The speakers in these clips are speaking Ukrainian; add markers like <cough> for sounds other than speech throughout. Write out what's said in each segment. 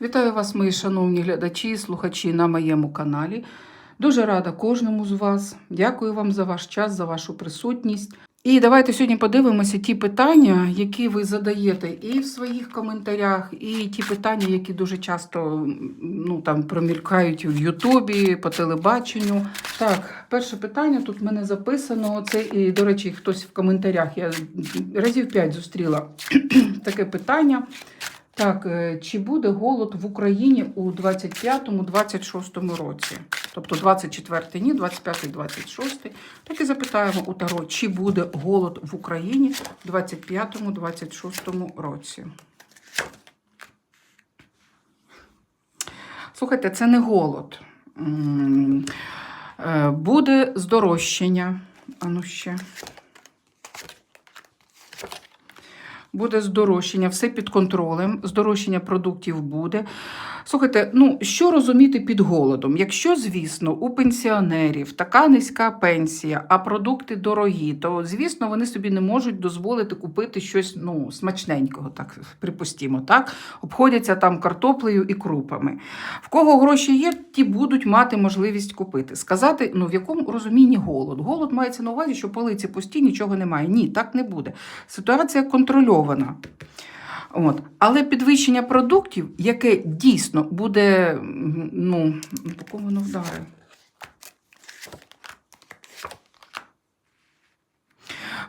Вітаю вас, мої шановні глядачі і слухачі на моєму каналі. Дуже рада кожному з вас. Дякую вам за ваш час, за вашу присутність. І давайте сьогодні подивимося ті питання, які ви задаєте і в своїх коментарях, і ті питання, які дуже часто ну, там, промількають в Ютубі, по телебаченню. Так, перше питання тут в мене записано. Це, і, до речі, хтось в коментарях я разів п'ять зустріла <clears throat> таке питання. Так, е, чи буде голод в Україні у 25-26 році? Тобто 24 ні, 25-26. Так і запитаємо у Таро, чи буде голод в Україні в 25-26 році. Слухайте, це не голод. Е, Буде здорожчання. Ану ще. Буде здорожчання, все під контролем, здорожчання продуктів буде. Слухайте, ну що розуміти під голодом? Якщо, звісно, у пенсіонерів така низька пенсія, а продукти дорогі, то звісно вони собі не можуть дозволити купити щось ну, смачненького, так припустімо, так? Обходяться там картоплею і крупами. В кого гроші є, ті будуть мати можливість купити. Сказати, ну в якому розумінні голод? Голод мається на увазі, що полиці пусті, нічого немає. Ні, так не буде. Ситуація контрольована. От. Але підвищення продуктів, яке дійсно буде, ну, по кому воно вдарить?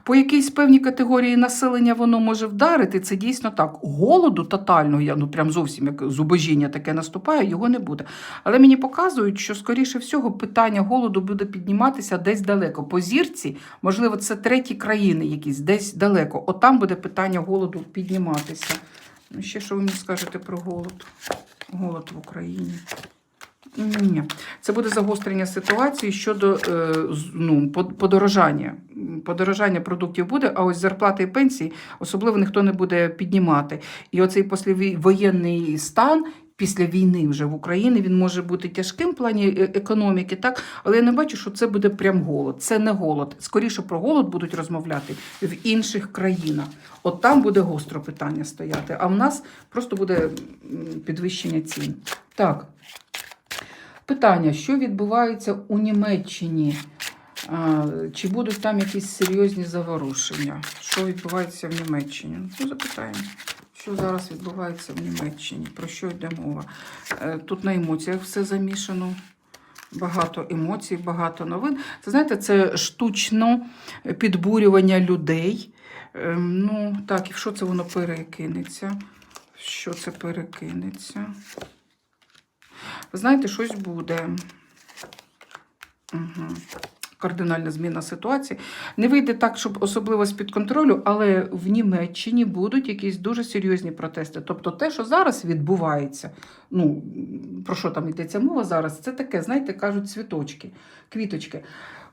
По якійсь певній категорії населення воно може вдарити, це дійсно так. Голоду тотального, я ну прям зовсім як зубожіння таке наступає, його не буде. Але мені показують, що, скоріше всього, питання голоду буде підніматися десь далеко. По зірці, можливо, це треті країни якісь, десь далеко. От там буде питання голоду підніматися. Ну, ще що ви мені скажете про голод? Голод в Україні. Ні, це буде загострення ситуації щодо е, ну, подорожання. Подорожання продуктів буде, а ось зарплати і пенсії особливо ніхто не буде піднімати. І оцей послевоєнний стан. Після війни вже в Україні він може бути тяжким в плані е, економіки, так але я не бачу, що це буде прям голод. Це не голод. Скоріше про голод будуть розмовляти в інших країнах. От там буде гостро питання стояти. А в нас просто буде підвищення цін. Так. Питання, що відбувається у Німеччині? Чи будуть там якісь серйозні заворушення? Що відбувається в Німеччині? Ну, запитаємо, що зараз відбувається в Німеччині, про що йде мова? Е, Тут на емоціях все замішано. Багато емоцій, багато новин. Це знаєте, це штучно підбурювання людей. Ем, Ну, так, і що це воно перекинеться? Що це перекинеться? Ви знаєте, щось буде. Угу. Кардинальна зміна ситуації. Не вийде так, щоб особливо з-під контролю, але в Німеччині будуть якісь дуже серйозні протести. Тобто те, що зараз відбувається, ну, про що там йдеться мова зараз, це таке, знаєте, кажуть, цвіточки, квіточки.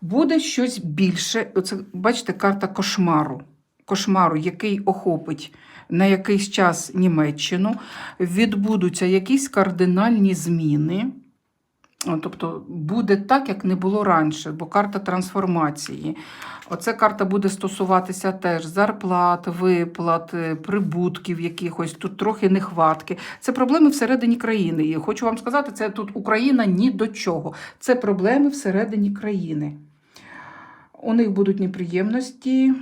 Буде щось більше. Оце, бачите, карта кошмару. Кошмару, який охопить на якийсь час Німеччину, відбудуться якісь кардинальні зміни. Тобто буде так, як не було раніше, бо карта трансформації. Оця карта буде стосуватися теж зарплат, виплат, е, прибутків якихось, тут трохи нехватки. Це проблеми всередині країни. І хочу вам сказати, це тут Україна ні до чого. Це проблеми всередині країни. У них будуть неприємності.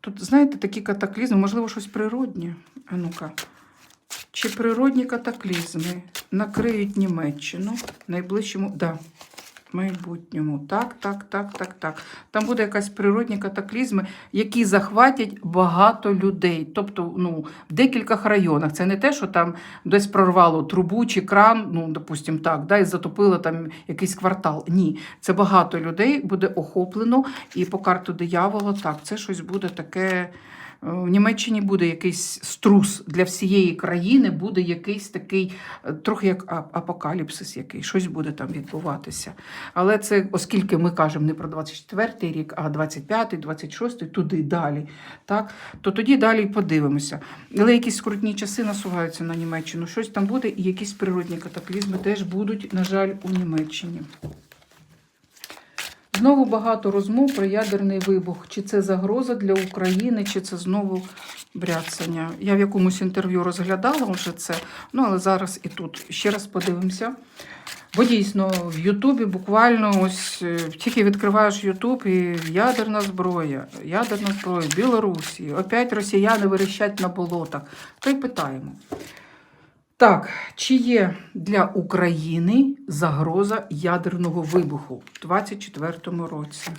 Тут, знаєте, такі катаклізми, можливо, щось природнє. А ну-ка. Чи природні катаклізми накриють Німеччину найближчому да, майбутньому? Так, так, так, так, так. Там буде якась природні катаклізми, які захватять багато людей. Тобто, ну, в декількох районах. Це не те, що там десь прорвало трубу чи кран, ну, допустимо, так, да, і затопило там якийсь квартал. Ні, це багато людей буде охоплено, і по карту диявола, так, це щось буде таке. В Німеччині буде якийсь струс для всієї країни, буде якийсь такий, е, трохи як апокаліпсис, який щось буде там відбуватися. Але це, оскільки ми кажемо не про 24-й рік, а 25-й, 26-й, туди далі, так, то тоді далі подивимося. Але якісь скрутні часи насуваються на Німеччину, щось там буде, і якісь природні катаклізми теж будуть, на жаль, у Німеччині. Знову багато розмов про ядерний вибух. Чи це загроза для України, чи це знову бряцання. Я в якомусь інтерв'ю розглядала вже це, ну але зараз і тут ще раз подивимося. Бо дійсно в Ютубі буквально ось е, тільки відкриваєш Ютуб і ядерна зброя, ядерна зброя, Білорусі, опять росіяни верещать на болотах. То й питаємо. Так, чи є для України загроза ядерного вибуху в 2024 році?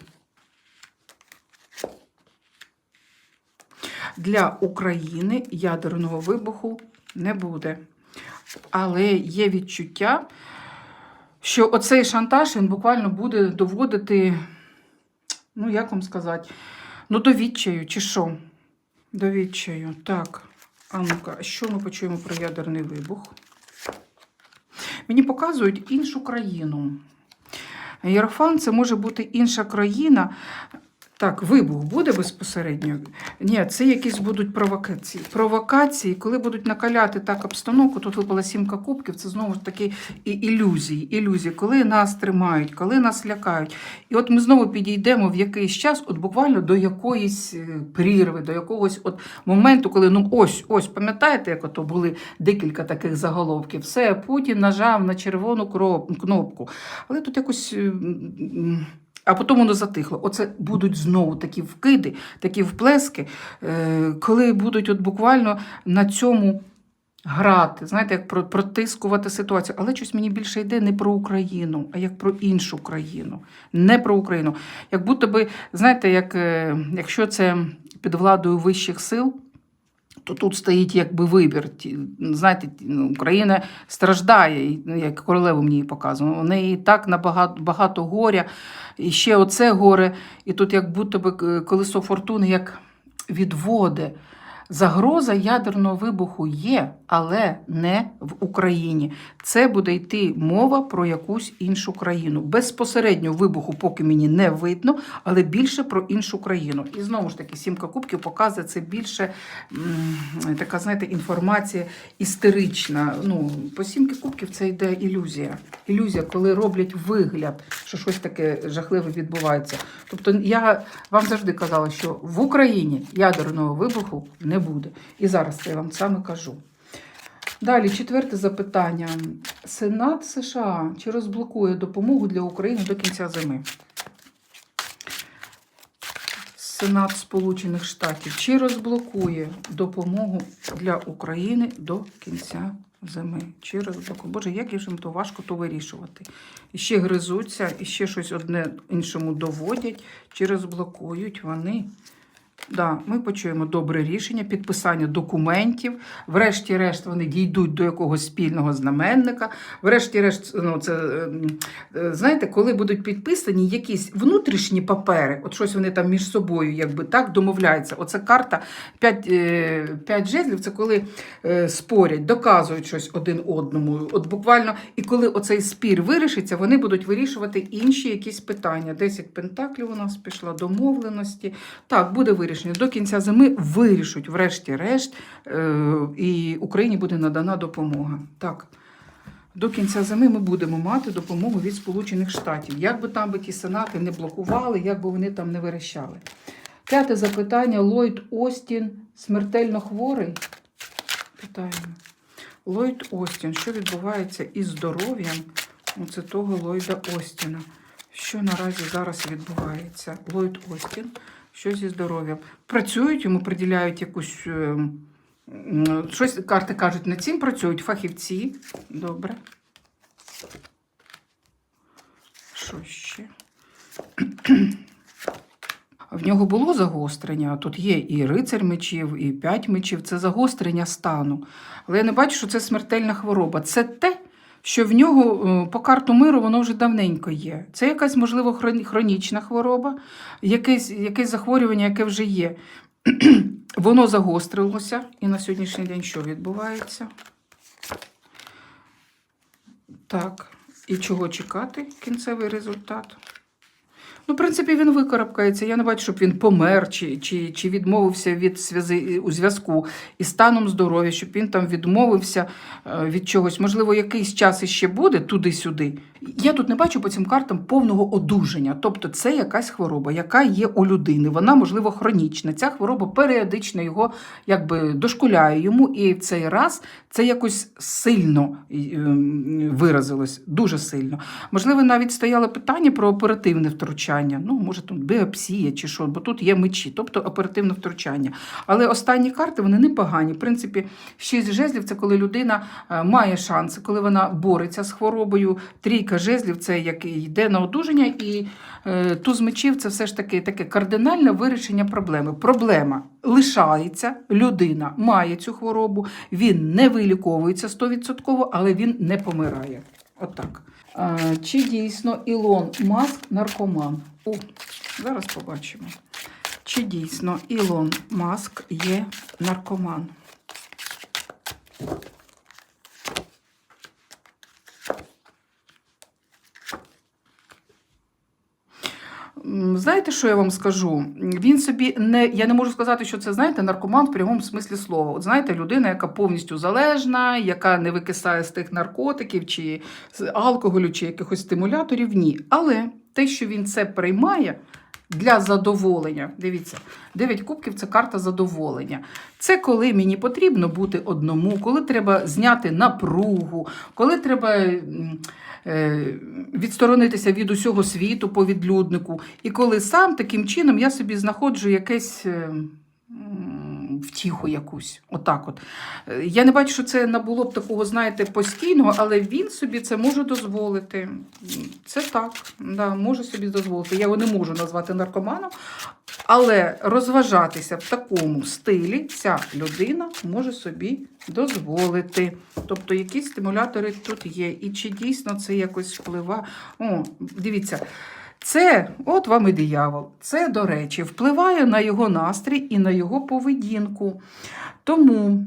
Для України ядерного вибуху не буде. Але є відчуття, що оцей шантаж він буквально буде доводити, ну як вам сказати, ну до відчаю, чи що? До відчаю. Так. А ну-ка, що ми почуємо про ядерний вибух? Мені показують іншу країну. Єрофан це може бути інша країна. Так, вибух буде безпосередньо? Ні, це якісь будуть провокації. Провокації, коли будуть накаляти так обстановку, тут випала сімка кубків, це знову ж таки і ілюзії. Ілюзії, коли нас тримають, коли нас лякають. І от ми знову підійдемо в якийсь час, от буквально до якоїсь е, прірви, до якогось от моменту, коли ну ось, ось, пам'ятаєте, як ото були декілька таких заголовків. Все, Путін нажав на червону кнопку. Але тут якось. А потім воно затихло. Оце будуть знову такі вкиди, такі вплески, е, коли будуть от буквально на цьому грати, знаєте, як протискувати ситуацію. Але щось мені більше йде не про Україну, а як про іншу країну. Не про Україну. Як будто би, знаєте, як, е, якщо це під владою вищих сил. То тут стоїть якби вибір. Знаєте, ну, Україна страждає, ну, як королеву мені показано. У неї і так набагато багато горя, і ще оце горе, і тут як будто би е, колесо фортуни як відводе. Загроза ядерного вибуху є, але не в Україні. Це буде йти мова про якусь іншу країну. Безпосередньо вибуху поки мені не видно, але більше про іншу країну. І знову ж таки, сімка кубків показує це більше така, знаєте, інформація істерична. Ну, по сімки кубків це йде ілюзія. Ілюзія, коли роблять вигляд, що щось таке жахливе відбувається. Тобто я вам завжди казала, що в Україні ядерного вибуху не буде. І зараз я вам саме кажу. Далі, четверте запитання. Сенат США чи розблокує допомогу для України до кінця зими? Сенат Сполучених Штатів чи розблокує допомогу для України до кінця зими? Чи розблокує? Боже, як їм то важко то вирішувати. І ще гризуться, і ще щось одне іншому доводять, чи розблокують вони. Да, ми почуємо добре рішення, підписання документів. Врешті-решт вони дійдуть до якогось спільного знаменника. Врешті-решт, ну це ем, е, знаєте, коли будуть підписані якісь внутрішні папери, от щось вони там між собою, якби так домовляються. Оце карта 5, е, 5 жезлів. Це коли е, спорять, доказують щось один одному. От буквально, і коли оцей спір вирішиться, вони будуть вирішувати інші якісь питання. 10 пентаклів у нас пішла домовленості. Так, буде вирішення. До кінця зими вирішуть, врешті-решт, е, і Україні буде надана допомога. Так. До кінця зими ми будемо мати допомогу від Сполучених Штатів. Як би там би ті сенати не блокували, як би вони там не верещали. П'яте запитання. Ллойд Остін смертельно хворий? Питаємо. Ллойд Остін, що відбувається із здоров'ям оце того Ллойда Остіна? Що наразі зараз відбувається? Ллойд Остін, що зі здоров'ям? Працюють, йому приділяють якусь. е, Щось карти кажуть, над цим працюють фахівці. Добре. Що ще? <clears throat> В нього було загострення. Тут є і рицар мечів, і п'ять мечів. Це загострення стану. Але я не бачу, що це смертельна хвороба. Це те, що в нього е, по карту миру воно вже давненько є. Це якась, можливо, хронічна хвороба, якесь, якесь захворювання, яке вже є. <clears throat> Воно загострилося, і на сьогоднішній день що відбувається? Так, і чого чекати кінцевий результат? Ну, в принципі, він викарабкається. Я не бачу, щоб він помер чи, чи, чи відмовився від зв'язи у зв'язку із станом здоров'я, щоб він там відмовився е, від чогось. Можливо, якийсь час іще буде туди-сюди. Я тут не бачу по цим картам повного одужання. Тобто, це якась хвороба, яка є у людини. Вона, можливо, хронічна. Ця хвороба періодично його якби дошкуляє йому, і в цей раз це якось сильно ем, виразилось, дуже сильно. Можливо, навіть стояло питання про оперативне втручання. Ну, може, тут біопсія чи що, бо тут є мечі, тобто оперативне втручання. Але останні карти вони непогані. В принципі, шість жезлів це коли людина е, має шанси, коли вона бореться з хворобою. Трійка жезлів це як йде на одужання, і е, туз мечів це все ж таки таке кардинальне вирішення проблеми. Проблема лишається, людина має цю хворобу, він не виліковується 100%, але він не помирає. Отак. А, чи дійсно Ілон Маск наркоман? О, зараз побачимо. Чи дійсно Ілон Маск є наркоман? Знаєте, що я вам скажу? Він собі не. Я не можу сказати, що це, знаєте, наркоман в прямому смислі слова. От знаєте, людина, яка повністю залежна, яка не викисає з тих наркотиків, чи з алкоголю, чи якихось стимуляторів, ні. Але те, що він це приймає. Для задоволення. Дивіться, 9 кубків це карта задоволення. Це коли мені потрібно бути одному, коли треба зняти напругу, коли треба е, відсторонитися від усього світу по відлюднику. І коли сам таким чином я собі знаходжу якесь. Втіху якусь, отак от. Е, Я не бачу, що це не було б такого, знаєте, постійного, але він собі це може дозволити. Це так, да, може собі дозволити. Я його не можу назвати наркоманом, але розважатися в такому стилі ця людина може собі дозволити. Тобто якісь стимулятори тут є. І чи дійсно це якось впливає? О, дивіться. Це, от вам і диявол. Це, до речі, впливає на його настрій і на його поведінку. Тому,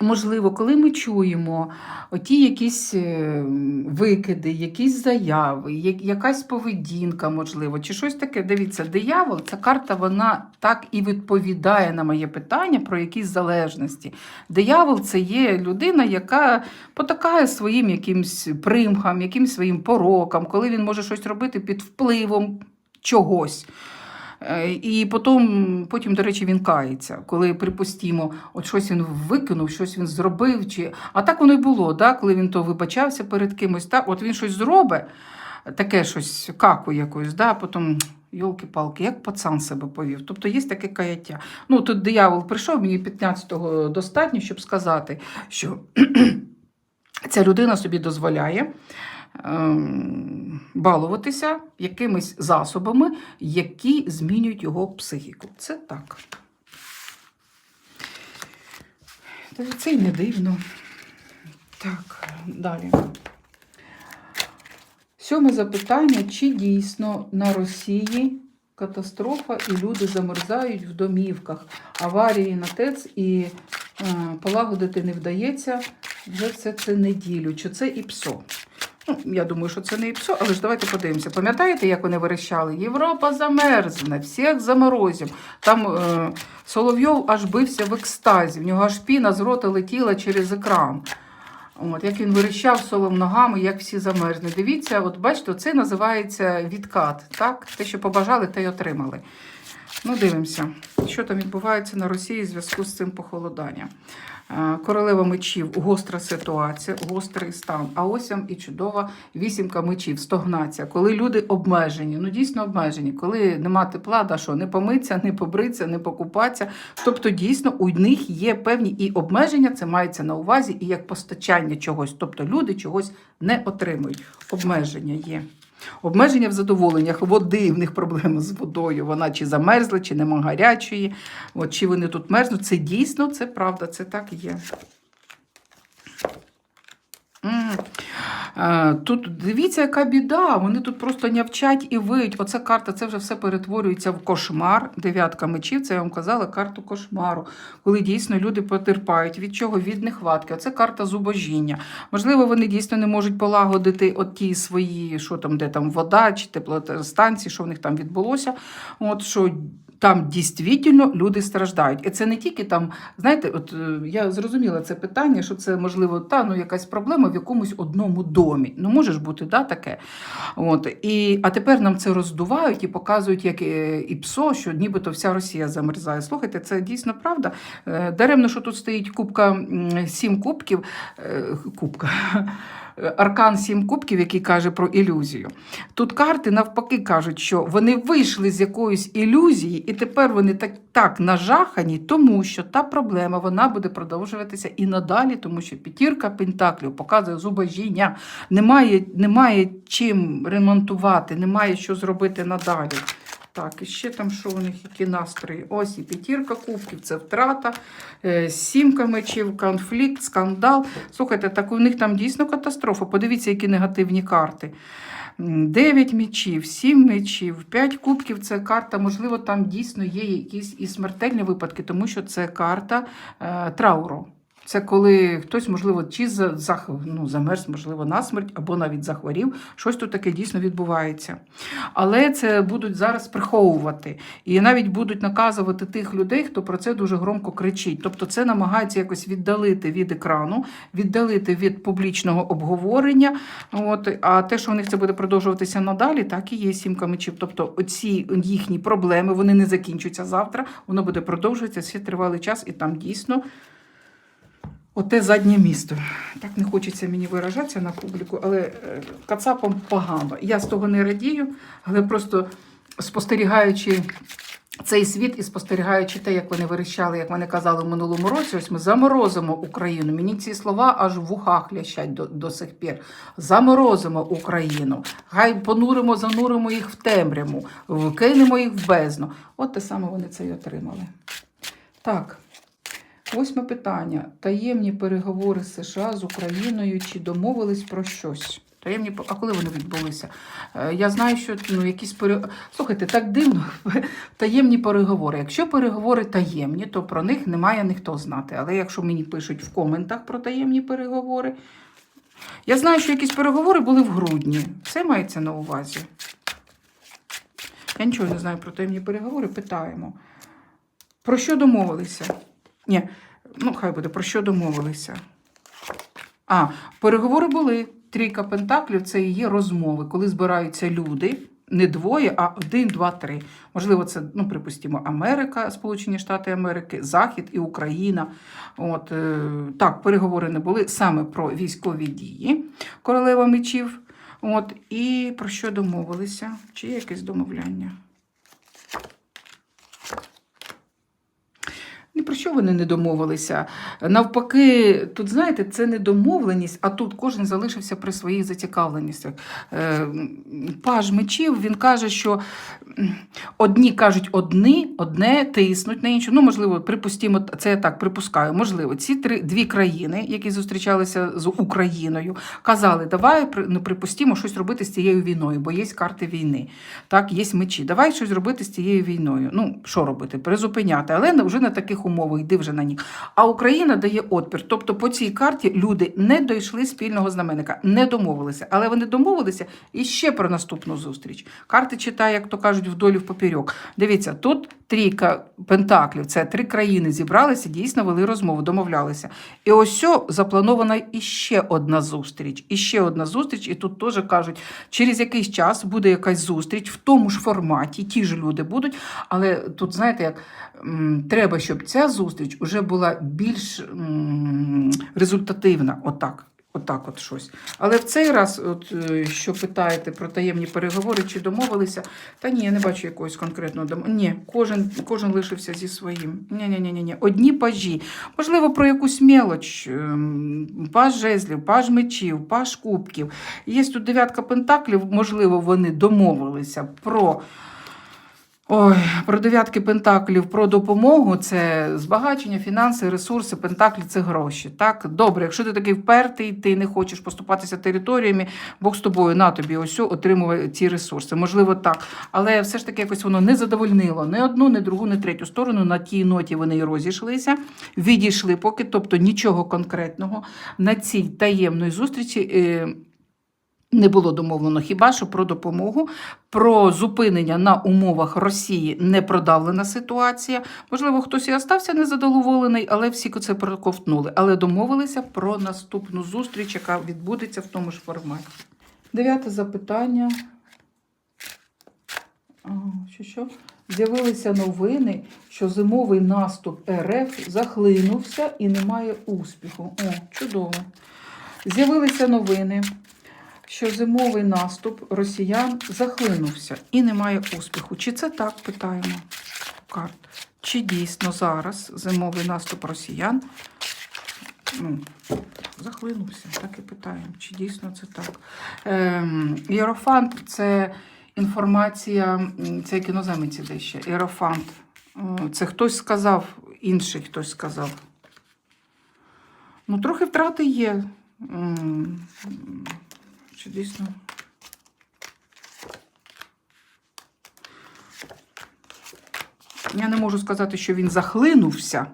можливо, коли ми чуємо оті якісь е, викиди, якісь заяви, якась поведінка, можливо, чи щось таке, дивіться, диявол, ця карта, вона так і відповідає на моє питання про якісь залежності. Диявол це є людина, яка потакає своїм якимсь примхам, якимсь своїм порокам, коли він може щось робити під впливом чогось. Е, І потім, потім, до речі, він кається, коли, припустімо, от щось він викинув, щось він зробив. Чи... А так воно й було, да? коли він то вибачався перед кимось, так? от він щось зробить, таке щось, каку якусь, да? потім. Йолки-палки, як пацан себе повів. Тобто є таке каяття. Ну, тут диявол прийшов, мені 15-го достатньо, щоб сказати, що <clears throat> ця людина собі дозволяє балуватися якимись засобами, які змінюють його психіку. Це так. Це й не дивно. Так, далі. Сьоме запитання: чи дійсно на Росії катастрофа і люди замерзають в домівках? Аварії на ТЕЦ і е, полагодити не вдається вже все це неділю. Чи це ІПСО? Ну, я думаю, що це не ІПСО, але ж давайте подивимося. Пам'ятаєте, як вони верещали? Європа замерзне, всіх заморозів. Там е, Соловйов аж бився в екстазі, в нього аж піна з рота летіла через екран. От, як він вирішав солом ногами, як всі замерзли. Дивіться, от бачите, це називається відкат. Так? Те, що побажали, те й отримали. Ну, дивимося, що там відбувається на Росії в зв'язку з цим похолоданням. Е, Королева мечів, гостра ситуація, гострий стан. А ось вам і чудова вісімка мечів, стогнація, коли люди обмежені, ну дійсно обмежені, коли нема тепла, да що, не помиться, не побриться, не покупатися. Тобто, дійсно, у них є певні і обмеження, це мається на увазі, і як постачання чогось. Тобто люди чогось не отримують. Обмеження є. Обмеження в задоволеннях води, в них проблеми з водою. Вона чи замерзла, чи нема гарячої, от, чи вони тут мерзнуть. Це дійсно, це правда, це так є. Е, Тут дивіться, яка біда. Вони тут просто нявчать і виють. Оця карта, це вже все перетворюється в кошмар. Дев'ятка мечів, це я вам казала, карту кошмару, коли дійсно люди потерпають. Від чого? Від нехватки. Оце карта зубожіння. Можливо, вони дійсно не можуть полагодити от ті свої, що там, де там вода чи теплостанції, що в них там відбулося. От що там дійсно люди страждають. І це не тільки там, знаєте, от е, я зрозуміла це питання, що це можливо та ну якась проблема в якомусь одному домі. Ну може ж бути да, таке. От і а тепер нам це роздувають і показують, як е, і ПСО, що нібито вся Росія замерзає. Слухайте, це дійсно правда. Е, Даремно, що тут стоїть кубка сім кубків. Кубка. Аркан сім кубків, який каже про ілюзію. Тут карти навпаки кажуть, що вони вийшли з якоїсь ілюзії, і тепер вони так, так нажахані, тому що та проблема вона буде продовжуватися і надалі, тому що п'ятірка пентаклів показує зубожіння. Немає, немає чим ремонтувати, немає що зробити надалі. Так, і ще там, що у них, які настрої. Ось і п'ятірка кубків, це втрата, е, сімка мечів, конфлікт, скандал. Слухайте, так у них там дійсно катастрофа. Подивіться, які негативні карти. Дев'ять мечів, сім мечів, п'ять кубків це карта. Можливо, там дійсно є якісь і смертельні випадки, тому що це карта е, трауру. Це коли хтось, можливо, чи за, ну, замерз, можливо, насмерть, або навіть захворів. Щось тут таке дійсно відбувається. Але це будуть зараз приховувати. І навіть будуть наказувати тих людей, хто про це дуже громко кричить. Тобто це намагається якось віддалити від екрану, віддалити від публічного обговорення. От, а те, що у них це буде продовжуватися надалі, так і є сімка мечів. Тобто оці їхні проблеми вони не закінчуються завтра, воно буде продовжуватися ще тривалий час, і там дійсно. Оте заднє місто. Так не хочеться мені виражатися на публіку, але е, кацапам погано. Я з того не радію, але просто спостерігаючи цей світ і спостерігаючи те, як вони верещали, як вони казали в минулому році, ось ми заморозимо Україну. Мені ці слова аж в ухах лящать до, до сих пір. Заморозимо Україну. Хай понуримо, зануримо їх в темряву, кинемо їх в бездну. От те саме вони це й отримали. Так. Восьме питання. Таємні переговори США з Україною чи домовились про щось? Таємні, а коли вони відбулися? Е, Я знаю, що ну, якісь пере... Слухайте, так дивно. <laughs> Таємні переговори. Якщо переговори таємні, то про них не має ніхто знати. Але якщо мені пишуть в коментах про таємні переговори, я знаю, що якісь переговори були в грудні. Це мається на увазі. Я нічого не знаю про таємні переговори, питаємо. Про що домовилися? Ні, ну хай буде, про що домовилися. А, переговори були. Трійка пентаклів це і є розмови, коли збираються люди. Не двоє, а один, два, три. Можливо, це, ну, припустимо, Америка, Сполучені Штати Америки, Захід і Україна. От, е, так, переговори не були саме про військові дії королева мечів. От, і про що домовилися? Чи є якесь домовляння? Ні про що вони не домовилися. Навпаки, тут, знаєте, це не домовленість, а тут кожен залишився при своїх зацікавленостях. Е, Паж мечів він каже, що одні кажуть одні, одне тиснуть на інше. Ну, можливо, припустимо, це я так припускаю. Можливо, ці три дві країни, які зустрічалися з Україною, казали, давай ну, припустимо щось робити з цією війною, бо є карти війни. Так, є мечі. Давай щось робити з цією війною. Ну, що робити? Призупиняти, але вже на таких умовах, йди вже на них. А Україна дає отпір. Тобто по цій карті люди не дійшли спільного знаменника, не домовилися. Але вони домовилися і ще про наступну зустріч. Карти читає, як то кажуть, вдолі в попірьок. Дивіться, тут трійка пентаклів, це три країни зібралися, дійсно вели розмову, домовлялися. І ось запланована іще одна зустріч. Іще одна зустріч, і тут теж кажуть, через якийсь час буде якась зустріч в тому ж форматі, ті ж люди будуть. Але тут, знаєте, як треба, щоб ця зустріч вже була більш результативна. Отак. Отак от щось. Але в цей раз, от, е, що питаєте про таємні переговори, чи домовилися, та ні, я не бачу якогось конкретного дому. Ні, кожен, кожен лишився зі своїм. Ні, ні, ні, ні, ні. Одні пажі. Можливо, про якусь мелоч. ем, Паж жезлів, паж мечів, паж кубків. Є тут дев'ятка пентаклів, можливо, вони домовилися про. Ой, про дев'ятки пентаклів, про допомогу це збагачення, фінанси, ресурси, пентаклі це гроші. Так, добре, якщо ти такий впертий, ти не хочеш поступатися територіями, Бог з тобою на тобі ось отримує ці ресурси. Можливо, так. Але все ж таки якось воно не задовольнило ні одну, ні другу, ні третю сторону. На тій ноті вони і розійшлися, відійшли поки, тобто нічого конкретного на цій таємної зустрічі. Не було домовлено хіба що про допомогу, про зупинення на умовах Росії непродавлена ситуація. Можливо, хтось і остався незадоволений, але всі це проковтнули. Але домовилися про наступну зустріч, яка відбудеться в тому ж форматі. Дев'яте запитання. Що, що? З'явилися новини, що зимовий наступ РФ захлинувся і немає успіху. О, чудово. З'явилися новини, що зимовий наступ росіян захлинувся і немає успіху. Чи це так питаємо карт? Чи дійсно зараз зимовий наступ росіян ну, захлинувся? Так і питаємо. Чи дійсно це так? Ем, Єрофант це інформація, це як іноземець іде ще. Єрофант. Е, Це хтось сказав, інший хтось сказав. Ну, трохи втрати є. Чи дійсно? Я не можу сказати, що він захлинувся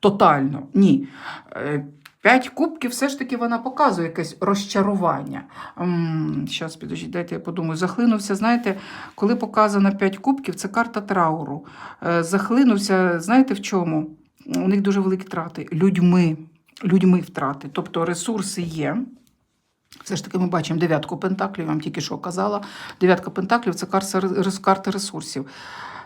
тотально. Ні. Е, П'ять кубків все ж таки вона показує якесь розчарування. Зараз, підождіть, дайте я подумаю. Захлинувся, знаєте, коли показано п'ять кубків, це карта трауру. Е, Захлинувся, знаєте в чому? У них дуже великі втрати. Людьми. Людьми втрати. Тобто ресурси є. Все ж таки, ми бачимо дев'ятку пентаклів, я вам тільки що казала. Дев'ятка пентаклів це карта, ресурсів.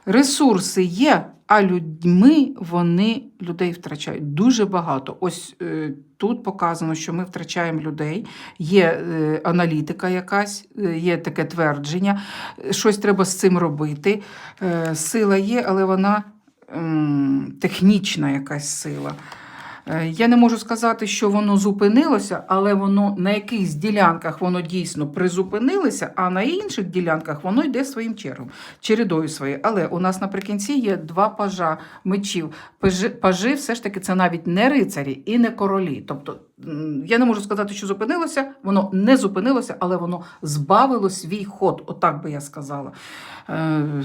Ресурси є, а людьми вони людей втрачають дуже багато. Ось е, тут показано, що ми втрачаємо людей. Є е, аналітика якась, е, є таке твердження, е, щось треба з цим робити. Е, сила є, але вона м, технічна якась сила. Е, Я не можу сказати, що воно зупинилося, але воно на якихось ділянках воно дійсно призупинилося, а на інших ділянках воно йде своїм чергом, чередою своєю. Але у нас наприкінці є два пажа мечів. Пажи, пажи все ж таки це навіть не рицарі і не королі. Тобто я не можу сказати, що зупинилося, воно не зупинилося, але воно збавило свій ход, отак би я сказала. Е,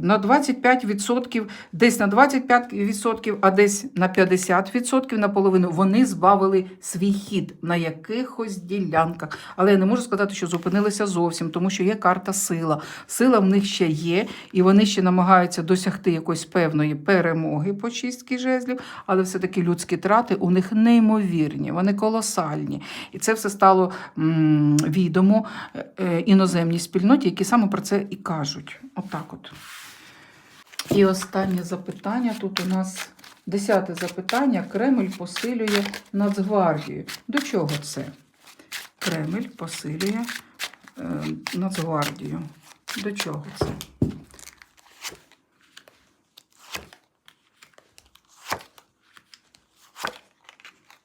На 25%, десь на 25%, а десь на 50% наполовину вони збавили свій хід на якихось ділянках. Але я не можу сказати, що зупинилися зовсім, тому що є карта сила. Сила в них ще є, і вони ще намагаються досягти якоїсь певної перемоги по чистці жезлів, але все-таки людські трати у них неймовірні, вони колосальні. І це все стало відомо е, е, іноземній спільноті, які саме про це і кажуть. Отак от. І останнє запитання тут у нас десяте запитання. Кремль посилює Нацгвардію. До чого це? Кремль посилює е, Нацгвардію. До чого це?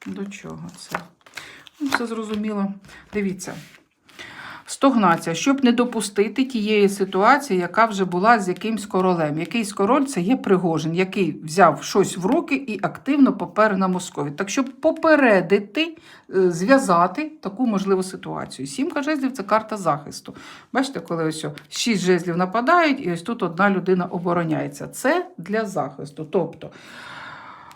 До чого це? Ну, все зрозуміло. Дивіться. Стогнація, щоб не допустити тієї ситуації, яка вже була з якимсь королем. Якийсь король це є Пригожин, який взяв щось в руки і активно попер на Москові. Так, щоб попередити, е, зв'язати таку можливу ситуацію. Сімка жезлів це карта захисту. Бачите, коли ось шість жезлів нападають, і ось тут одна людина обороняється. Це для захисту. Тобто.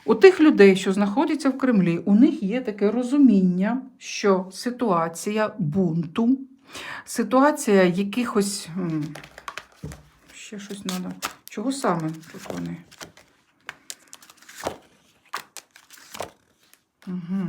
У тих людей, що знаходяться в Кремлі, у них є таке розуміння, що ситуація бунту, ситуація якихось. Ще щось треба. Чого саме тут вони? Угу.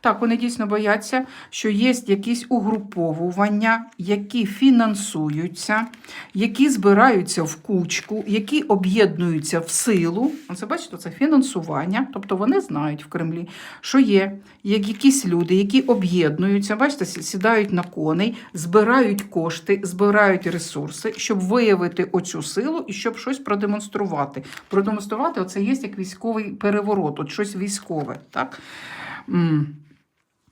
Так, вони дійсно бояться, що є якісь угруповування, які фінансуються, які збираються в кучку, які об'єднуються в силу. Оце бачите, це фінансування. Тобто вони знають в Кремлі, що є як якісь люди, які об'єднуються, бачите, сідають на коней, збирають кошти, збирають ресурси, щоб виявити оцю силу і щоб щось продемонструвати. Продемонструвати оце є як військовий переворот, от щось військове. Так? М.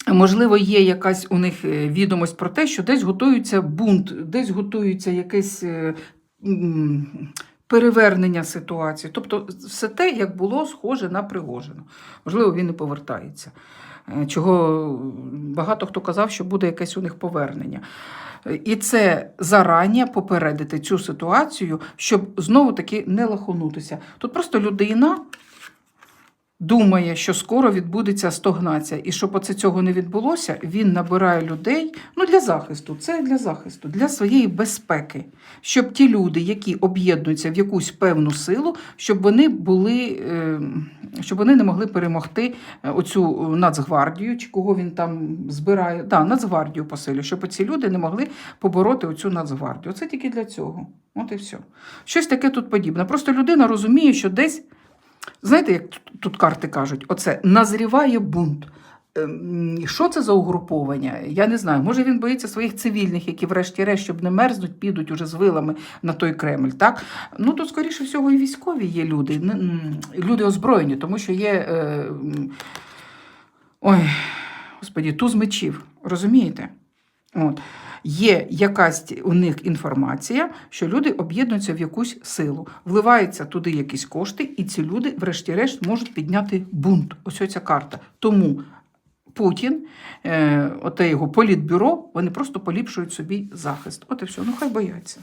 Можливо, є якась у них е, відомость про те, що десь готується бунт, десь готується якесь е, перевернення ситуації. Тобто, все те, як було схоже на Пригожина. Можливо, він і повертається. Е, Чого багато хто казав, що буде якесь у них повернення. І це зарані попередити цю ситуацію, щоб знову таки не лоханутися. Тут просто людина думає, що скоро відбудеться стогнація, і щоб оце цього не відбулося, він набирає людей ну, для захисту. Це для захисту, для своєї безпеки, щоб ті люди, які об'єднуються в якусь певну силу, щоб вони були, е, щоб вони не могли перемогти е, оцю Нацгвардію, чи кого він там збирає. Да, Нацгвардію посилю, щоб оці люди не могли побороти оцю Нацгвардію. Це тільки для цього. От і все. Щось таке тут подібне. Просто людина розуміє, що десь. Знаєте, як тут- карти кажуть, оце назріває бунт. Ем, Що це за угруповання? Я не знаю. Може він боїться своїх цивільних, які, врешті-решт, щоб не мерзнуть, підуть уже з вилами на той Кремль. Так? Ну тут, скоріше всього, і військові є люди, люди озброєні, тому що є. Е, ой, господі, туз мечів. Розумієте? От. Є якась у них інформація, що люди об'єднуються в якусь силу, вливаються туди якісь кошти, і ці люди, врешті-решт, можуть підняти бунт. Ось ця карта. Тому Путін, е, оте його політбюро, вони просто поліпшують собі захист. От і все. Ну хай бояться.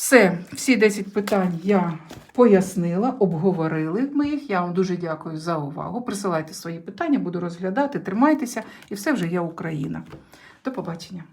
Все, всі 10 питань я пояснила, обговорили ми їх. Я вам дуже дякую за увагу. Присилайте свої питання, буду розглядати, тримайтеся, і все вже я Україна. До побачення.